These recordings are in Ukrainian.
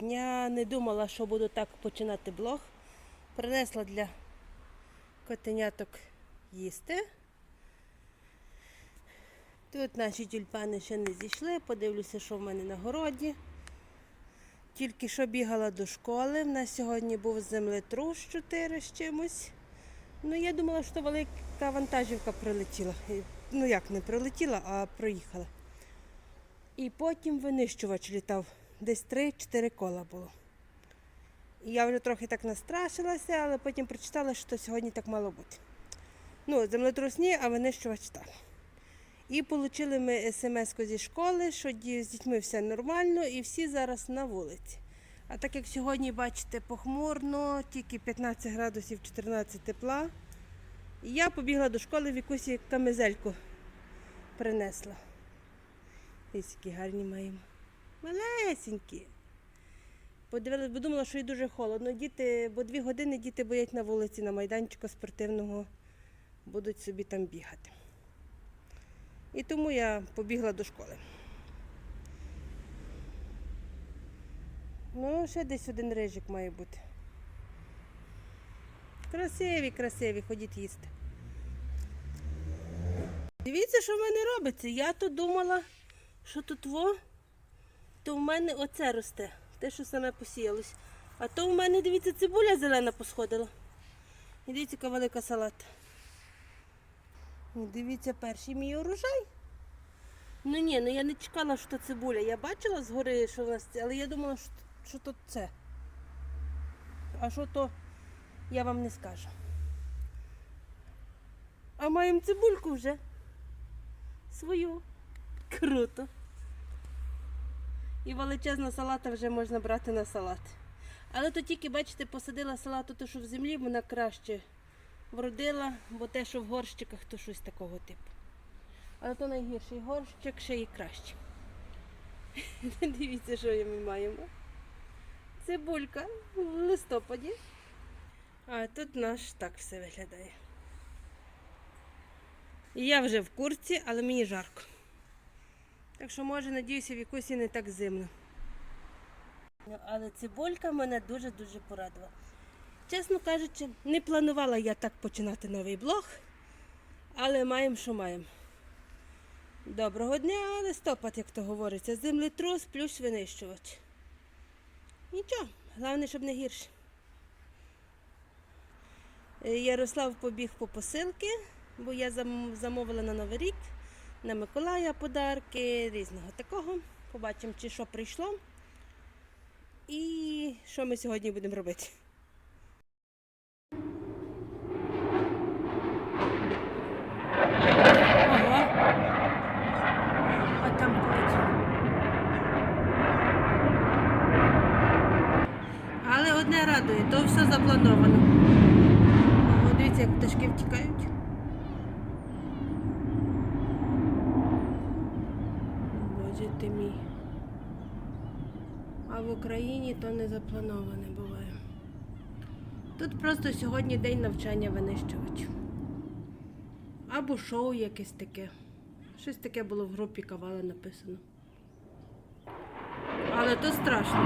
дня. Не думала, що буду так починати блог. Принесла для котеняток їсти. Тут наші тюльпани ще не зійшли. Подивлюся, що в мене на городі. Тільки що бігала до школи. В нас сьогодні був землетрус 4 з чимось. Ну, я думала, що велика вантажівка прилетіла. Ну як не прилетіла, а проїхала. І потім винищувач літав. Десь 3-4 кола було. І я вже трохи так настрашилася, але потім прочитала, що сьогодні так мало бути. Ну, землетрус ні, а винищувач так. І отримали ми смс зі школи, що з дітьми все нормально і всі зараз на вулиці. А так як сьогодні, бачите, похмурно, тільки 15 градусів 14 тепла, я побігла до школи в якусь камизельку принесла. Ось які гарні маємо. Малесенькі. Подивилась, бо думала, що і дуже холодно. Діти, бо дві години діти боять на вулиці на майданчику спортивного, будуть собі там бігати. І тому я побігла до школи. Ну, ще десь один рижик має бути. Красиві, красиві, ходіть їсти. Дивіться, що в мене робиться. Я то думала, що тут во, то в мене оце росте, те, що саме посіялось. А то в мене, дивіться, цибуля зелена посходила. І дивіться, яка велика салата. І дивіться, перший мій урожай. Ну ні, ну я не чекала, що цибуля. Я бачила згори, що в нас це, але я думала, що, що то це. А що то, я вам не скажу. А маємо цибульку вже. Свою. Круто. І величезна салата вже можна брати на салат. Але то тільки, бачите, посадила салату, то що в землі, вона краще вродила, бо те, що в горщиках, то щось такого типу. Але то найгірший горщик ще і краще. Дивіться, що ми маємо. Цибулька в листопаді. А тут наш так все виглядає. Я вже в курці, але мені жарко. Так що, може, надіюся, в якусь і не так зимно. Ну, але цибулька мене дуже-дуже порадувала. Чесно кажучи, не планувала я так починати новий блог, але маємо, що маємо. Доброго дня, листопад, як то говориться. Землетрус плюс винищувач. Нічого, головне, щоб не гірше. Е, Ярослав побіг по посилки, бо я замовила на Новий рік, на Миколая подарки, різного такого. Побачимо, чи що прийшло. І що ми сьогодні будемо робити. Радує, то все заплановано. Ого, дивіться, як пташки втікають. Боже ти мій. А в Україні то не заплановане буває. Тут просто сьогодні день навчання винищувачів. Або шоу якесь таке. Щось таке було в групі Кавала написано. Але то страшно.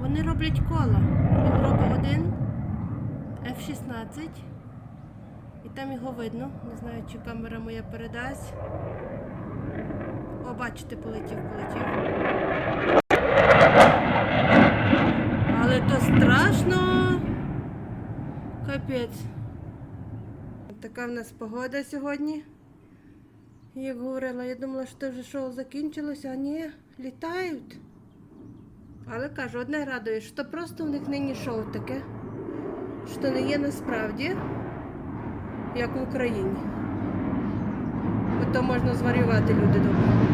Вони роблять кола. Він робить один F-16. І там його видно. Не знаю, чи камера моя передасть. О, бачите, полетів, полетів. Але то страшно. Капець. Така в нас погода сьогодні. Як говорила, я думала, що вже шоу закінчилося, а ні, літають. Але кажу, одне радує, що просто в них нині шоу таке, що не є насправді, як в Україні. Бо то можна зварювати люди добре.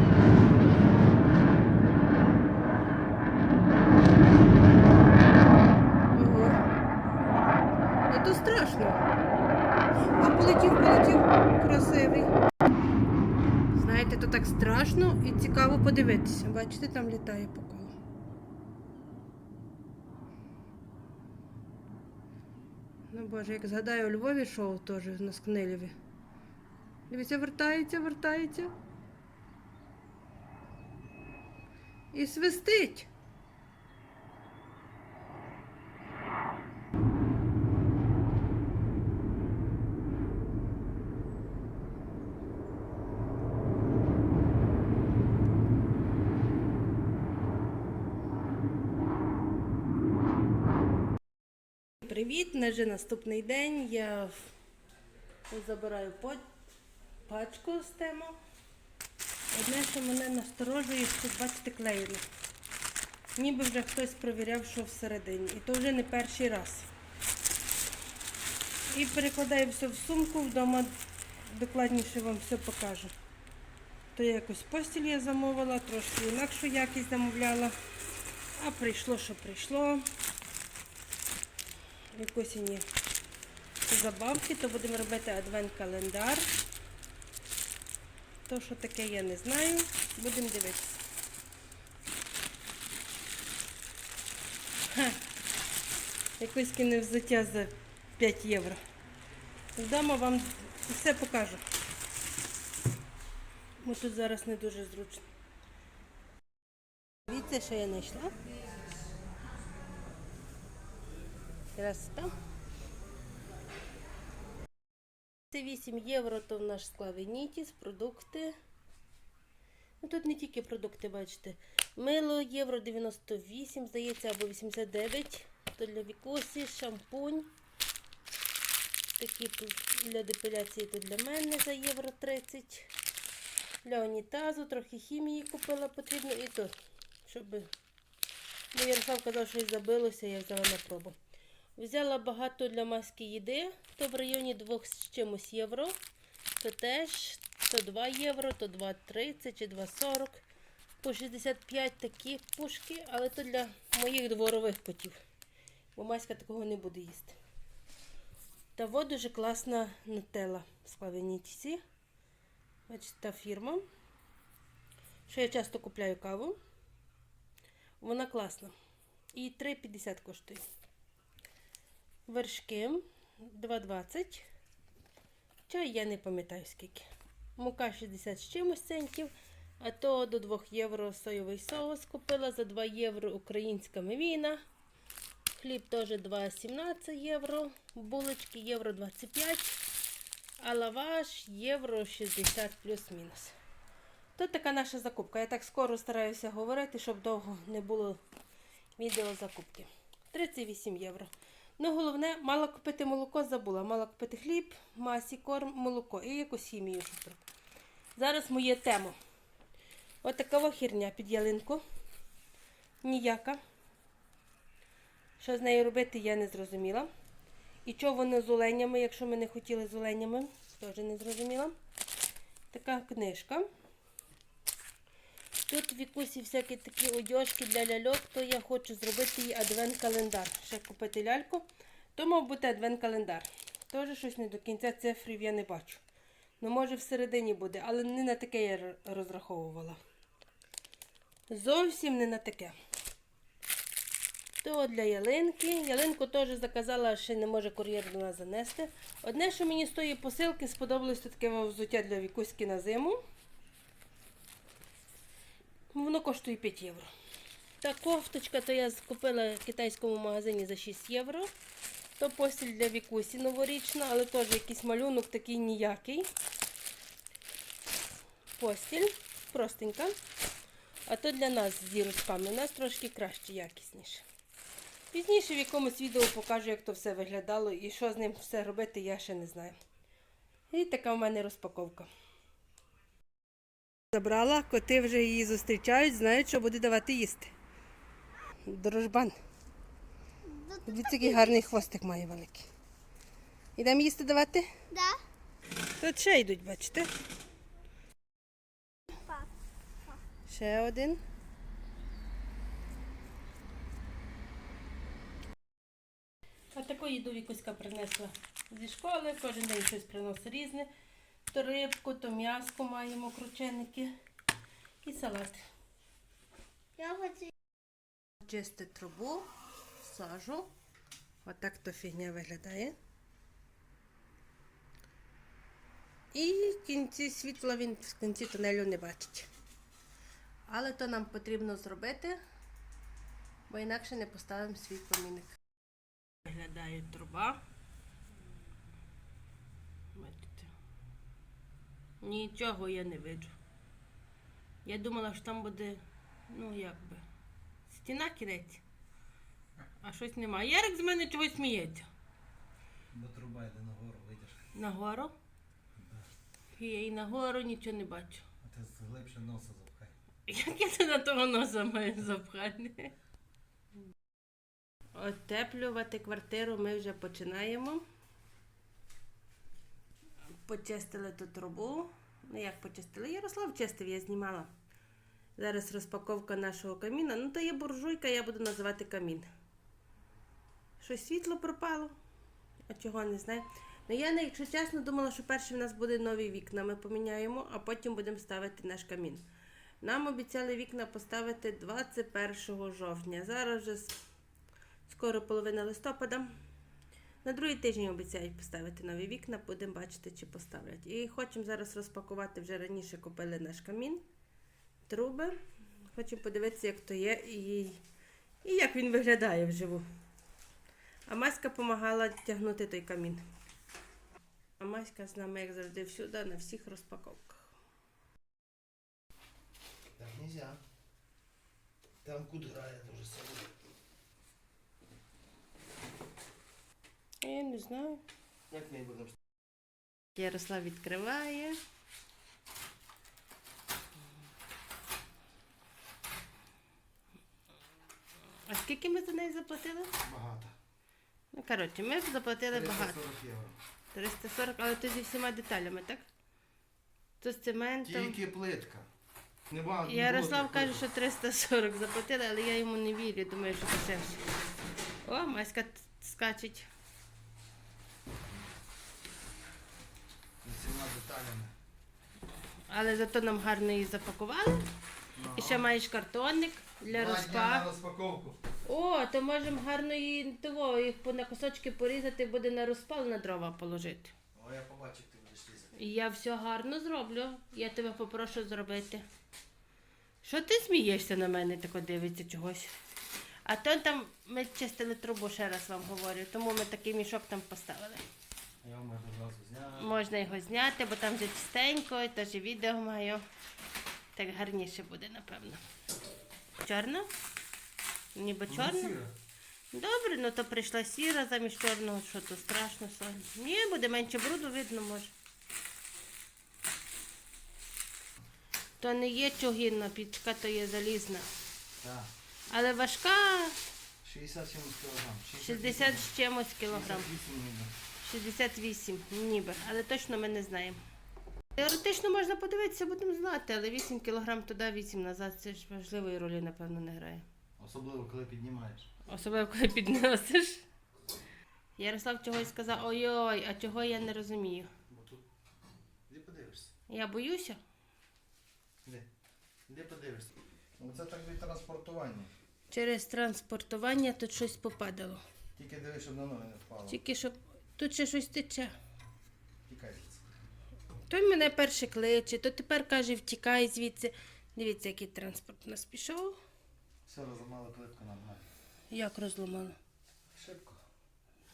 Знаєте, то так страшно і цікаво подивитися. Бачите, там літає по колу. Ну боже, як згадаю у Львові шоу теж на Скнилєві. Дивіться, вертається, вертається. І свистить. Привіт, вже наступний день. Я забираю пачку з тему. Одне, що мене насторожує, що бачите клеєно. Ніби вже хтось провіряв, що всередині. І то вже не перший раз. І перекладаю все в сумку, вдома докладніше вам все покажу. То я якось постіль я замовила, трошки інакшу якість замовляла. А прийшло, що прийшло якось ні забавки, то будемо робити адвент-календар. То, що таке, я не знаю. Будемо дивитися. Якось кіне взуття за 5 євро. Вдома вам все покажу. Бо тут зараз не дуже зручно. Дивіться, що я знайшла. Це 8 євро, то в наш склаві Нітіс, продукти. Ну тут не тільки продукти, бачите. Мило євро 98, здається, або 89. То для вікусі, шампунь. Такі для депіляції то для мене за євро 30. Для унітазу трохи хімії купила потрібно і то, щоб. Ну, Ярослав казав, що щось забилося, я взяла на пробу. Взяла багато для маски їди, то в районі 2 з чимось євро. То теж то 2 євро, то 2,30 чи 2,40. По 65 такі пушки, але то для моїх дворових котів. Бо маська такого не буде їсти. Та во дуже класна нутелла з Клавінітісі. Бачите, та фірма. Що я часто купляю каву. Вона класна. І 3,50 коштує. Вершки 2,20. Чай я не пам'ятаю скільки. Мука 60 з чимось центів. А то до 2 євро соєвий соус купила за 2 євро українська мівіна. Хліб теж 2,17 євро. Булочки євро 25. А лаваш євро 60 плюс-мінус. То така наша закупка. Я так скоро стараюся говорити, щоб довго не було відео закупки. 38 євро. Ну, головне, мала купити молоко, забула. Мала купити хліб, масі, корм, молоко і якусь хімію. Зараз моє тема. Ось така херня під ялинку. Ніяка. Що з нею робити, я не зрозуміла. І чого воно з оленями, якщо ми не хотіли з оленями, теж не зрозуміла. Така книжка. Тут в вікусі всякі такі одяжки для ляльок, то я хочу зробити їй адвент-календар. Ще купити ляльку. То мав бути адвент-календар. Теж щось не до кінця цифрів я не бачу. Ну, може, всередині буде, але не на таке я розраховувала. Зовсім не на таке. То для ялинки. Ялинку теж заказала, ще не може кур'єр до нас занести. Одне, що мені з тої посилки сподобалось, то таке взуття для вікуськи на зиму. Воно коштує 5 євро. Та кофточка, то я купила в китайському магазині за 6 євро. То постіль для вікусі новорічна, але теж якийсь малюнок такий ніякий. Постіль простенька. А то для нас з дірочками. У нас трошки краще, якісніше. Пізніше в якомусь відео покажу, як то все виглядало і що з ним все робити, я ще не знаю. І така в мене розпаковка. Забрала, коти вже її зустрічають, знають, що буде давати їсти. Дрожбан. Дивіться, який гарний хвостик має великий. Ідемо їсти давати? Да? Тут ще йдуть, бачите? Ще один. А таку їду Вікуська принесла зі школи, кожен день щось приносить різне. То рибку, то м'яско маємо, крученики і салат. Я хочу. Чисти трубу, сажу. Отак то фігня виглядає. І в кінці світла він в кінці тунелю не бачить. Але то нам потрібно зробити, бо інакше не поставимо свій помінник. Виглядає труба. Бачите. Нічого я не виджу. Я думала, що там буде, ну як би, стіна кінець. А щось немає. Ярик з мене чогось сміється. Бо труба йде нагору, видиш. Нагору. І я і нагору нічого не бачу. А ти глибше носа запхай. Як я туди того носа маю запхати? Отеплювати квартиру ми вже починаємо. Почистили ту трубу. Ну як почистили? Ярослав чистив, я знімала. Зараз розпаковка нашого каміна. Ну, то є буржуйка, я буду називати камін. Щось світло пропало. А чого не знаю. Ну я, якщо чесно, думала, що перші в нас буде нові вікна. Ми поміняємо, а потім будемо ставити наш камін. Нам обіцяли вікна поставити 21 жовтня. Зараз вже скоро половина листопада. На другий тиждень обіцяють поставити нові вікна, будемо бачити, чи поставлять. І хочемо зараз розпакувати вже раніше купили наш камін, труби. Хочемо подивитися, як то є і, і як він виглядає вживу. А Маська допомагала тягнути той камін. А Маська з нами, як завжди, всюди, на всіх розпаковках. Так нельзя. Там кут грає дуже сильно. Я не знаю. Як ми будемо Ярослав відкриває. А скільки ми за неї заплатили? багато? Ну, коротше, ми заплатили багато. 340 євро. 340, але то зі всіма деталями, так? То з цементом. Тільки плитка. Нема, не Ярослав було каже, що 340 заплатили, але я йому не вірю, думаю, що дешевше. О, Маська скачить. З усіма. Але зато нам гарно її запакували. Ну. І ще маєш картонник для Два дня на розпаковку. О, то можемо гарно її того, їх по- на кусочки порізати, буде на розпал на дрова положити. О, я побачив, ти будеш різати. І я все гарно зроблю. Я тебе попрошу зробити. Що ти смієшся на мене, тако дивиться чогось? А то там ми чистили трубу, ще раз вам говорю, тому ми такий мішок там поставили. Я можу зразу зняти. Можна його зняти, бо там вже чистенько, і теж відео маю. Так гарніше буде, напевно. Чорно? Ніби чорно? Добре, ну то прийшла сіра замість чорного, що то страшно сон. Ні, буде менше бруду, видно може. То не є чугінна пічка, то є залізна. Так. Але важка 60 чимось кілограм. 60 з чимось кілограм. 68 ніби. 68, ніби, але точно ми не знаємо. Теоретично можна подивитися, будемо знати, але 8 кілограм туди, 8 назад, це ж важливої ролі, напевно, не грає. Особливо, коли піднімаєш. Особливо, коли підносиш. Ярослав чогось сказав, ой-ой, а чого я не розумію. Бо тут. Де подивишся? Я боюся. Де? Де подивишся? Оце так від транспортування. Через транспортування тут щось попадало. Тільки дивись, щоб на ноги не впало. Тільки щоб тут ще щось тече. Тікай звідси. Той мене перше кличе, то тепер каже, втікай звідси. Дивіться, який транспорт у нас пішов. Все, розламали плитку на. Як розламала? Шибко.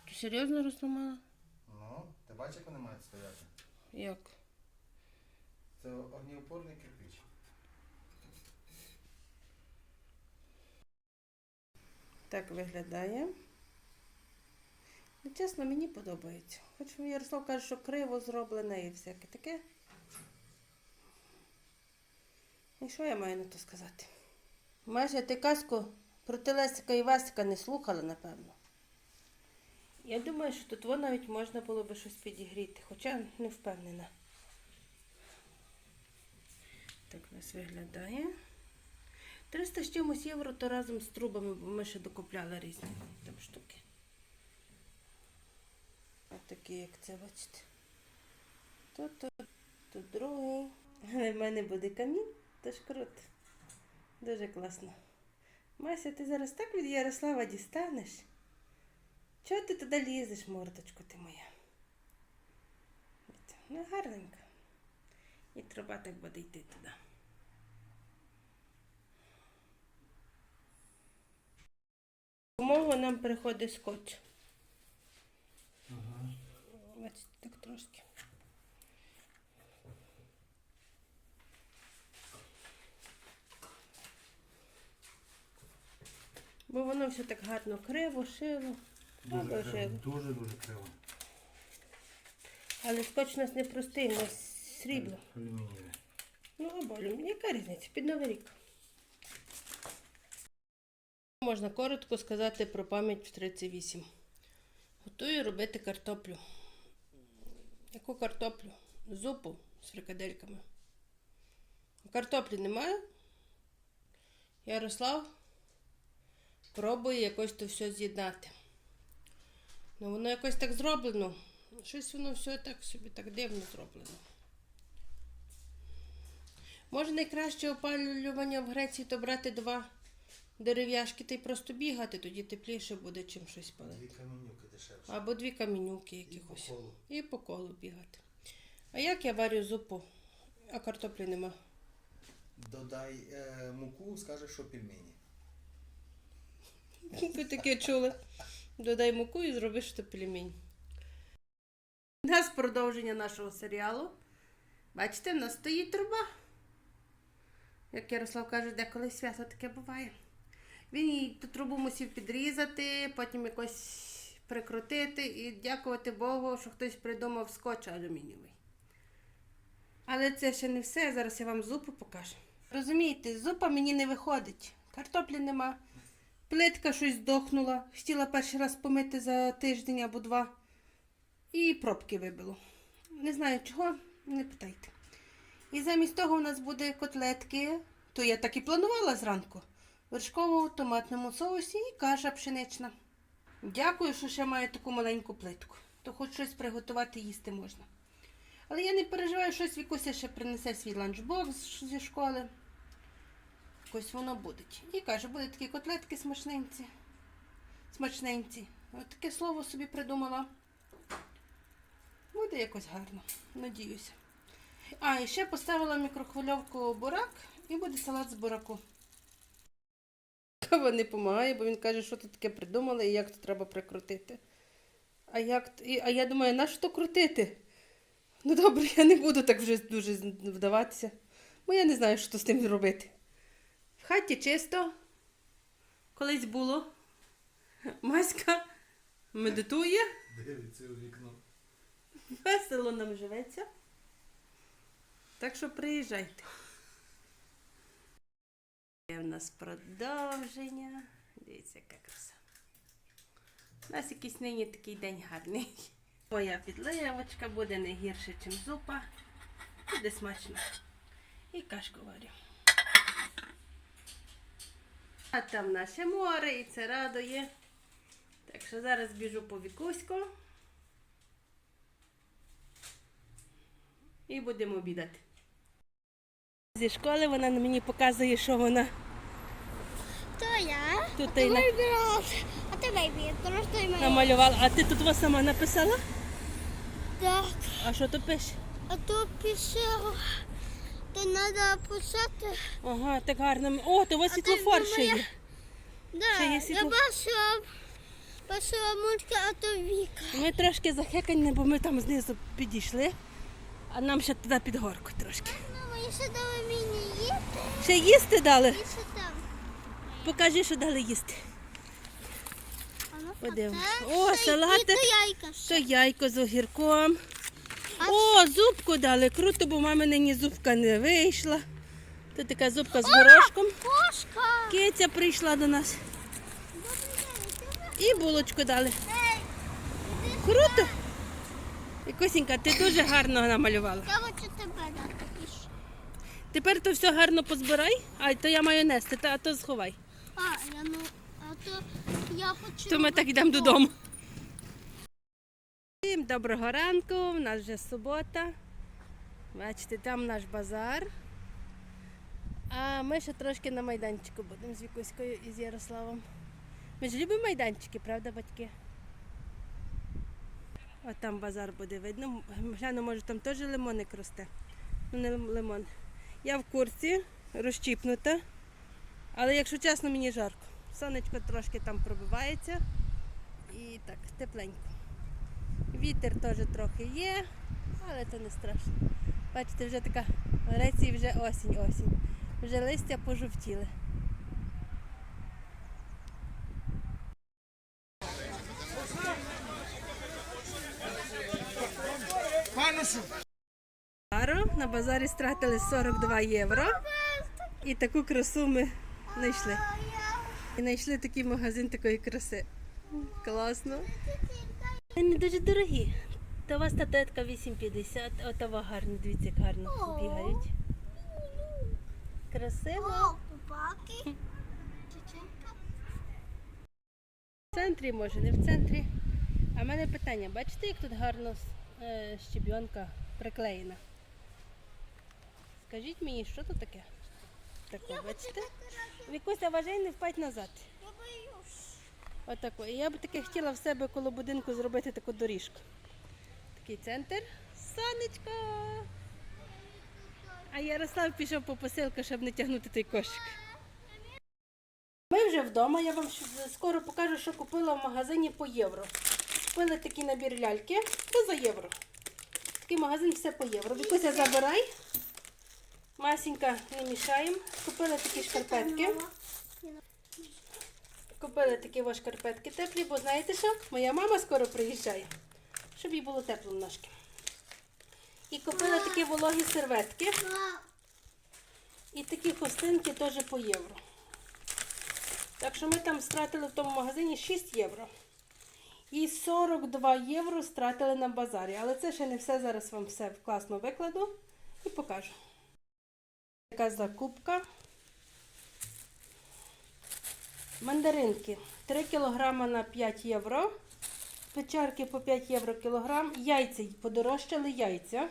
Ти серйозно розламала? Ну, ти бачиш, як вони мають стояти? Як? Це огнеупорний кирпич. Так виглядає. Ну, чесно, мені подобається. Хоч Ярослав каже, що криво зроблене і всяке таке. І що я маю на то сказати? Маша, ти казку про Телесика і Васика не слухала, напевно. Я думаю, що тут во навіть можна було би щось підігріти, хоча не впевнена. Так нас виглядає. 300 з чимось євро то разом з трубами, бо ми ще докупляли різні там штуки. Такі, як це, бачите. Тут, тут, тут другий. Але в мене буде камін, тож круто. Дуже класно. Мася, ти зараз так від Ярослава дістанеш. Чого ти туди лізеш, мордочку ти моя? Ну, гарненько. І треба так буде йти туди. Умову нам приходить скотч. Ага. Бачите, так трошки. Бо воно все так гарно криво, шило. Дуже криво, дуже-дуже криво. Але скотч у нас не простий, у нас срібло. Алюмінієве. Ну, або алюміній. Яка різниця? Під новий рік. Можна коротко сказати про пам'ять в 38. Готую робити картоплю. Яку картоплю? Зупу з фрикадельками. Картоплі немає. Ярослав пробує якось то все з'єднати. Ну, воно якось так зроблено. Щось воно все так собі так дивно зроблено. Може найкраще опалювання в Греції то брати два дерев'яшки та й просто бігати, тоді тепліше буде, чим щось палити. Дві камінюки дешевше. Або дві камінюки І по якихось. колу. І по колу бігати. А як я варю зупу? А картоплі нема. Додай е, муку, скажеш, що пельмені. Ви таке чули. Додай муку і зроби що пельмень. У нас продовження нашого серіалу. Бачите, в нас стоїть труба. Як Ярослав каже, деколи свято таке буває. Він ту трубу мусив підрізати, потім якось прикрутити і дякувати Богу, що хтось придумав скотч алюмінієвий. Але це ще не все. Зараз я вам зупу покажу. Розумієте, зупа мені не виходить. Картоплі нема. Плитка щось здохнула. Хотіла перший раз помити за тиждень або два. І пробки вибило. Не знаю чого, не питайте. І замість того у нас буде котлетки. То я так і планувала зранку. Вершковому томатному соусі і каша пшенична. Дякую, що ще маю таку маленьку плитку. То хоч щось приготувати їсти можна. Але я не переживаю, щось Вікуся ще принесе свій ланчбокс зі школи. Якось воно буде. І каже, будуть такі котлетки смачненці. Смачненці. От таке слово собі придумала. Буде якось гарно, надіюся. А, і ще поставила мікрохвильовку бурак і буде салат з бураку. Кава не допомагає, бо він каже, що ти таке придумала і як то треба прикрутити. А, як, і- а я думаю, на що то крутити? Ну добре, я не буду так вже дуже вдаватися, бо я не знаю, що з тим робити. В хаті чисто. Колись було. Маська медитує, Дивиться у вікно. весело нам живеться. Так що приїжджайте. Є в нас продовження. Дивіться, яка краса. У нас якийсь нині такий день гарний. Моя підливочка буде не гірше, ніж зупа. Буде смачно. І кашку варю. А там наше море і це радує. Так що зараз біжу по вікуську. І будемо обідати. Зі школи вона мені показує, що вона То я. тут Ти на- вибирала. А ти вибір, просто й намалювала. А ти тут вас сама написала? Так. А що тут пише? А то пішов. То треба писати. Ага, так гарно. О, то у вас світлофор ще є. Ще Я бачила. Бачила мультики, а то Віка. Ми трошки захекані, бо ми там знизу підійшли, а нам ще туди під горку трошки. Мама, я ще дала мені їсти. Ще їсти дали? І що там? Покажи, що дали їсти. Ну, Подивимось. О, це салатик. То яйко з огірком. О, зубку дали. Круто, бо мами нині зубка не вийшла. Тут така зубка з горошком. Кошка. Киця прийшла до нас. І булочку дали. Круто. І Косінька, ти дуже гарно намалювала. я хочу тебе дати. Тепер то все гарно позбирай, а то я маю нести, а то сховай. А, я ну, а то я хочу. То ми так йдемо додому. Всім доброго ранку, у нас вже субота. Бачите, там наш базар. А ми ще трошки на майданчику будемо з Вікуською і з Ярославом. Ми ж любимо майданчики, правда, батьки? От там базар буде видно. Гляну, може там теж лимоник росте. Ну, не лимон. Я в курці, розчіпнута. Але якщо чесно, мені жарко. Сонечко трошки там пробивається. І так, тепленько. Вітер теж трохи є, але то не страшно. Бачите, вже така в Греції вже осінь, осінь. Вже листя пожовтіли. Пару на базарі стратили 42 євро. І таку красу ми знайшли. І знайшли такий магазин такої краси. Класно. Вони дуже дорогі. Та у вас статуетка 8,50, а того гарно, дивіться, як гарно бігають. Красиво. В центрі, може, не в центрі. А в мене питання, бачите, як тут гарно е, щебінка приклеєна? Скажіть мені, що тут таке? Таке, бачите? Вікуся, вважай, не впадь назад. Я боюсь. Отако. І я б таки хотіла в себе коло будинку зробити таку доріжку. Такий центр. Сонечко. А Ярослав пішов по посилку, щоб не тягнути той кошик. Ми вже вдома, я вам скоро покажу, що купила в магазині по євро. Купили такий набір ляльки, це за євро. Такий магазин все по євро. Вікуся, забирай. Масінька не мішаємо. Купили такі шкарпетки. Купили такі ось шкарпетки теплі, бо знаєте що? Моя мама скоро приїжджає, щоб їй було тепло в ножки. І купила такі вологі серветки і такі хустинки теж по євро. Так що ми там стратили в тому магазині 6 євро. І 42 євро стратили на базарі. Але це ще не все. Зараз вам все класно викладу і покажу. Така закупка. Мандаринки 3 кг на 5 євро. Печарки по 5 євро кілограм. Яйця подорожчали яйця.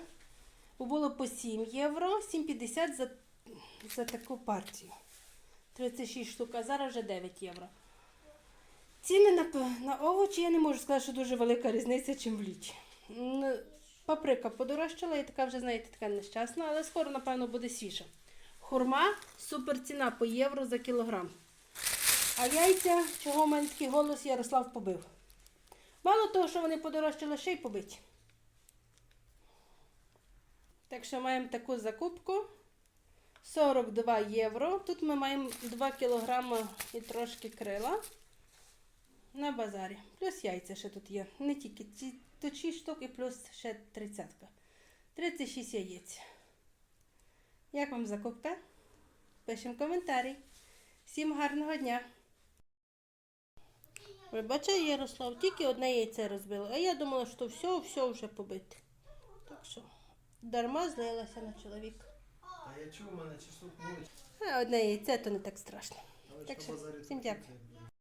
Було по 7 євро, 7,50 за, за таку партію. 36 штук, а зараз вже 9 євро. Ціни на, на овочі я не можу сказати, що дуже велика різниця, чим в літі. Паприка подорожчала, і така вже, знаєте, така нещасна, але скоро, напевно, буде свіжа. Хурма супер ціна по євро за кілограм. А яйця, чого в мене такий голос Ярослав побив. Мало того, що вони подорожчали, ще й побиті. Так що маємо таку закупку. 42 євро. Тут ми маємо 2 кілограми і трошки крила на базарі. Плюс яйця ще тут є. Не тільки ці тут 6 штук і плюс ще 30. 36 яєць. Як вам закупка? Пишемо коментарі. Всім гарного дня! Ви бачите, Ярослав, тільки одне яйце розбило. А я думала, що все, все вже побите. Так що, дарма злилася на чоловіка. А я чув, у мене. А одне яйце то не так страшно. Так що, всім дякую.